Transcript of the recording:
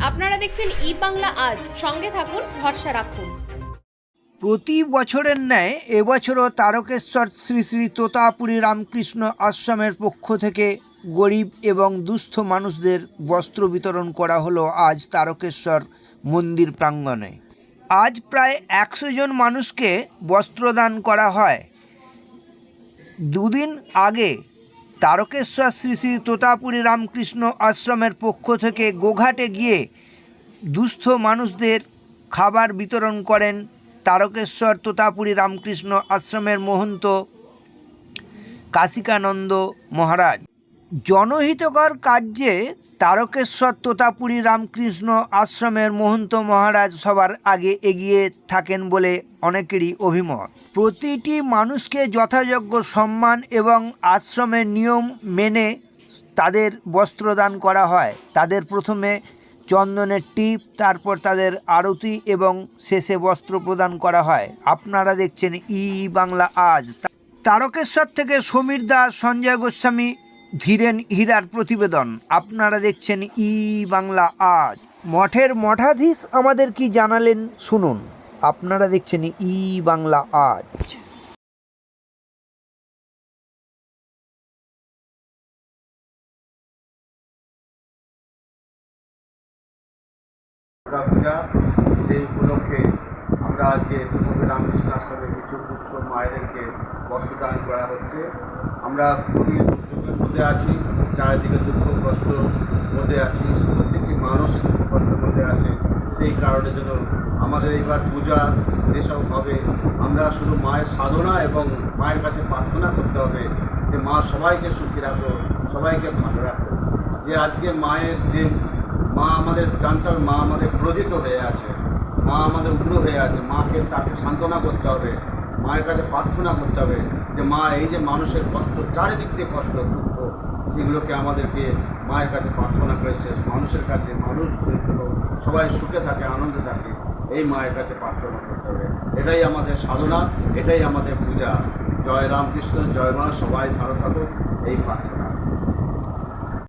আপনারা দেখছেন ই বাংলা আজ। সঙ্গে থাকুন, ভরসা রাখুন। প্রতি বছরের ন্যায় এবছরও তারকেশ্বর শ্রী শ্রী তোতাপুরী রামকৃষ্ণ আশ্রমের পক্ষ থেকে গরিব এবং দুস্থ মানুষদের বস্ত্র বিতরণ করা হলো আজ তারকেশ্বর মন্দির প্রাঙ্গণে। আজ প্রায় একশো জন মানুষকে বস্ত্রদান করা হয়। দুদিন আগে তারকেশ্বর শ্রী শ্রী তোতাপুরী রামকৃষ্ণ আশ্রমের পক্ষ থেকে গোঘাটে গিয়ে দুস্থ মানুষদের খাবার বিতরণ করেন তারকেশ্বর তোতাপুরী রামকৃষ্ণ আশ্রমের মহন্ত কাশিকানন্দ মহারাজ। জনহিতকর কার্যে তারকেশ্বর, তোতাপুরী, রামকৃষ্ণ আশ্রমের মহন্ত মহারাজ সবার আগে এগিয়ে থাকেন বলে অনেকেরই অভিমত। প্রতিটি মানুষকে যথাযোগ্য সম্মান এবং আশ্রমের নিয়ম মেনে তাদের বস্ত্রদান করা হয়। তাদের প্রথমে চন্দনের টিপ, তারপর তাদের আরতি এবং শেষে বস্ত্র প্রদান করা হয়। আপনারা দেখছেন ই বাংলা আজ। তারকেশ্বর থেকে সমীর দাস, সঞ্জয় গোস্বামী ধীরেন হীরার প্রতিবেদন। আপনারা দেখছেন ই বাংলা আজ। মঠের মঠাধীশ আমাদের কি জানালেন? শুনুন। আপনারা দেখছেন ই বাংলা আজ। পূজা সেই উপলক্ষে আমরা আজকে প্রথমে রামকৃষ্ণ আশ্রমে কিছু দুস্থ মায়েদেরকে বস্ত্রদান করা হচ্ছে। আমরা খুবই মধ্যে আছি, চারিদিকে দুঃখ কষ্ট মধ্যে আছি, প্রত্যেকটি মানুষ কষ্টের মধ্যে আছে। সেই কারণের জন্য আমাদের এইবার পূজা যেসব হবে, আমরা শুধু মায়ের সাধনা এবং মায়ের কাছে প্রার্থনা করতে হবে যে মা সবাইকে সুখী রাখো, সবাইকে ভালো রাখো। যে আজকে মায়ের যে মা আমাদের জানতাম মা আমাদের ক্রোধিত হয়ে আছে, মা আমাদের উগ্র হয়ে আছে, মাকে তাকে সান্ত্বনা করতে হবে। মায়ের কাছে প্রার্থনা করতে হবে যে মা, এই যে মানুষের কষ্ট, চারিদিক দিয়ে কষ্ট দুঃখ সেগুলোকে আমাদেরকে মায়ের কাছে প্রার্থনা করে শেষ। মানুষের কাছে, মানুষ সবাই সুখে থাকে, আনন্দে থাকে, এই মায়ের কাছে প্রার্থনা করতে হবে। এটাই আমাদের সাধনা, এটাই আমাদের পূজা। জয় রামকৃষ্ণ, জয় মা, সবাই ভালো থাকুক, এই প্রার্থনা।